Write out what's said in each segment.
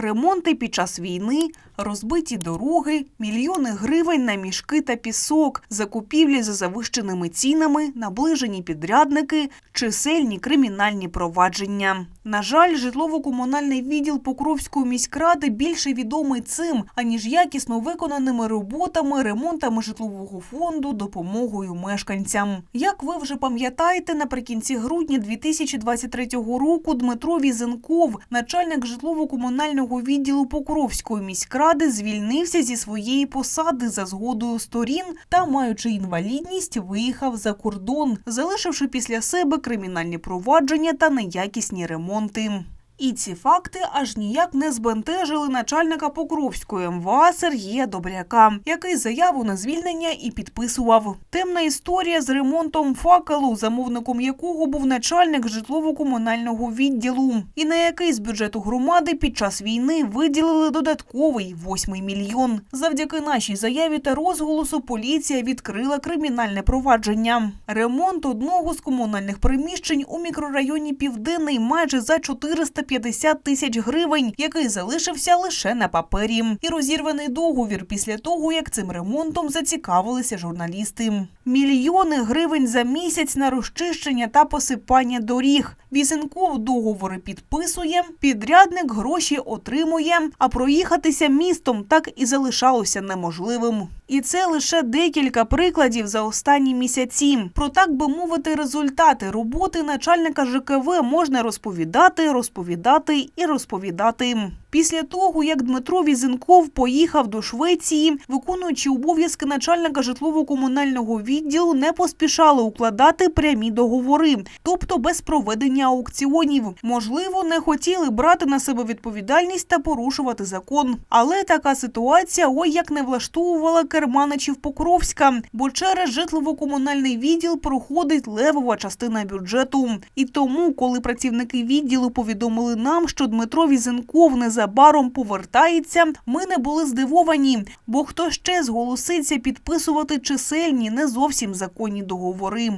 ремонти під час війни, розбиті дороги, мільйони гривень на мішки та пісок, закупівлі за завищеними цінами, наближені підрядники, чисельні кримінальні провадження. На жаль, житлово-комунальний відділ Покровської міськради більше відомий цим, аніж якісно виконаними роботами, ремонтами житлового фонду, допомогою мешканцям. Як ви вже пам'ятаєте, наприкінці грудня 2023 року Дмитро Візенков, начальник житлово-комунального відділу Покровської міськради, звільнився зі своєї посади за згодою сторін та, маючи інвалідність, виїхав за кордон, залишивши після себе кримінальні провадження та неякісні ремонти. І ці факти аж ніяк не збентежили начальника Покровської МВА Сергія Добряка, який заяву на звільнення і підписував. Темна історія з ремонтом факелу, замовником якого був начальник житлово-комунального відділу, і на який з бюджету громади під час війни виділили додатковий 8 мільйон. Завдяки нашій заяві та розголосу поліція відкрила кримінальне провадження. Ремонт одного з комунальних приміщень у мікрорайоні Південний майже за 450 тисяч гривень, який залишився лише на папері, і розірваний договір після того, як цим ремонтом зацікавилися журналісти. Мільйони гривень за місяць на розчищення та посипання доріг. Візенков договори підписує, підрядник гроші отримує, а проїхатися містом так і залишалося неможливим. І це лише декілька прикладів за останні місяці. Про так би мовити, результати роботи начальника ЖКВ можна розповідати, розповідати і розповідати. Після того, як Дмитро Візенков поїхав до Швеції, виконуючи обов'язки начальника житлово-комунального відділу, не поспішали укладати прямі договори, тобто без проведення аукціонів. Можливо, не хотіли брати на себе відповідальність та порушувати закон. Але така ситуація ой як не влаштовувала керманичів Покровська, бо через житлово-комунальний відділ проходить левова частина бюджету. І тому, коли працівники відділу повідомили нам, що Дмитро Візенков незабаром повертається, ми не були здивовані, бо хто ще зголоситься підписувати чисельні не зовсім законні договори.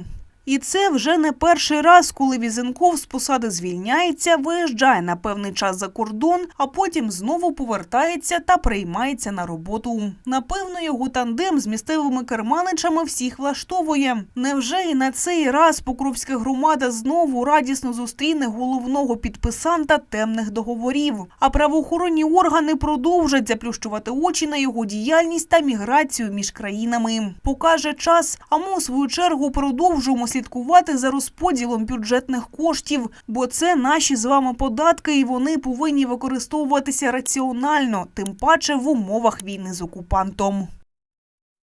І це вже не перший раз, коли Візенков з посади звільняється, виїжджає на певний час за кордон, а потім знову повертається та приймається на роботу. Напевно, його тандем з місцевими керманичами всіх влаштовує. Невже і на цей раз Покровська громада знову радісно зустріне головного підписанта темних договорів? А правоохоронні органи продовжать заплющувати очі на його діяльність та міграцію між країнами. Покаже час, а ми у свою чергу продовжуємо слідкувати за розподілом бюджетних коштів, бо це наші з вами податки, і вони повинні використовуватися раціонально, тим паче в умовах війни з окупантом.